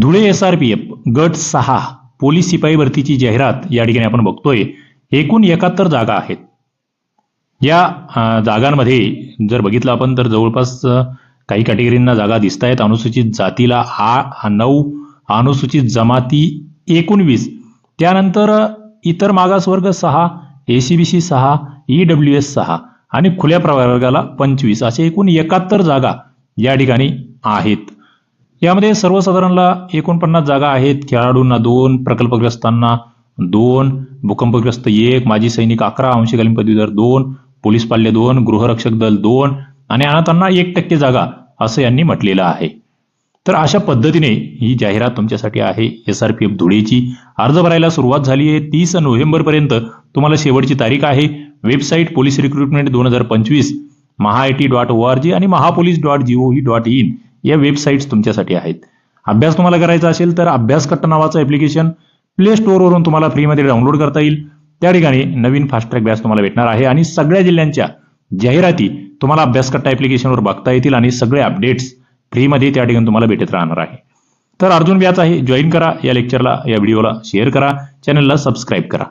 Dhule S R P F गट सहा police शिपाई भरतीची जाहिरात या ठिकाणी आपण बघतोय. एकूण एकाहत्तर जागा आहेत. या जागांमध्ये जर बघितलं आपण तर जवळपास काही कॅटेगरींना जागा दिसत आहेत अनुसूचित जातीला आ नऊ अनुसूचित जमाती एकोणवीस. त्यानंतर इतर मागासवर्ग सहा ए सी बी सी सहा ई डब्ल्यू एस सहा आणि खुल्या प्रवर्गाला पंचवीस. असे एकूण एकाहत्तर जागा या ठिकाणी आहेत. यामध्ये सर्वसाधारणला एकोणपन्नास जागा आहेत. खेळाडूंना दोन प्रकल्पग्रस्तांना दोन भूकंपग्रस्त एक माजी सैनिक अकरा अंशकालीन पदवीधर दोन पोलीस पाल्य दोन गृहरक्षक दल दोन आणि अनाथांना एक टक्के जागा असं यांनी म्हटलेलं आहे. तर अशा पद्धतीने ही जाहिरात तुमच्यासाठी आहे. एस आर पी एफ धुळेची अर्ज भरायला सुरुवात झाली आहे. तीस नोव्हेंबरपर्यंत तुम्हाला शेवटची तारीख आहे. वेबसाईट पोलीस रिक्रुटमेंट दोन हजार पंचवीस Maha I T dot O R G आणि Maha police dot G dot in या वेबसाईट्स तुमच्यासाठी आहेत. अभ्यास तुम्हाला करायचा असेल तर अभ्यास कट्ट नावाचं ॲप्लिकेशन प्ले स्टोअरवरून तुम्हाला फ्रीमध्ये डाउनलोड करता येईल. त्या ठिकाणी नवीन फास्ट ट्रॅक बॅच तुम्हाला भेटणार आहे आणि सगळ्या जिल्ह्यांच्या जाहिराती तुम्हाला अभ्यास कट्टा ॲप्लिकेशनवर बघता येतील आणि सगळे अपडेट्स फ्रीमध्ये त्या ठिकाणी तुम्हाला भेटत राहणार आहे. तर अर्जुन व्याच आहे. जॉईन करा. या लेक्चरला या व्हिडिओला शेअर करा. चॅनलला सबस्क्राईब करा.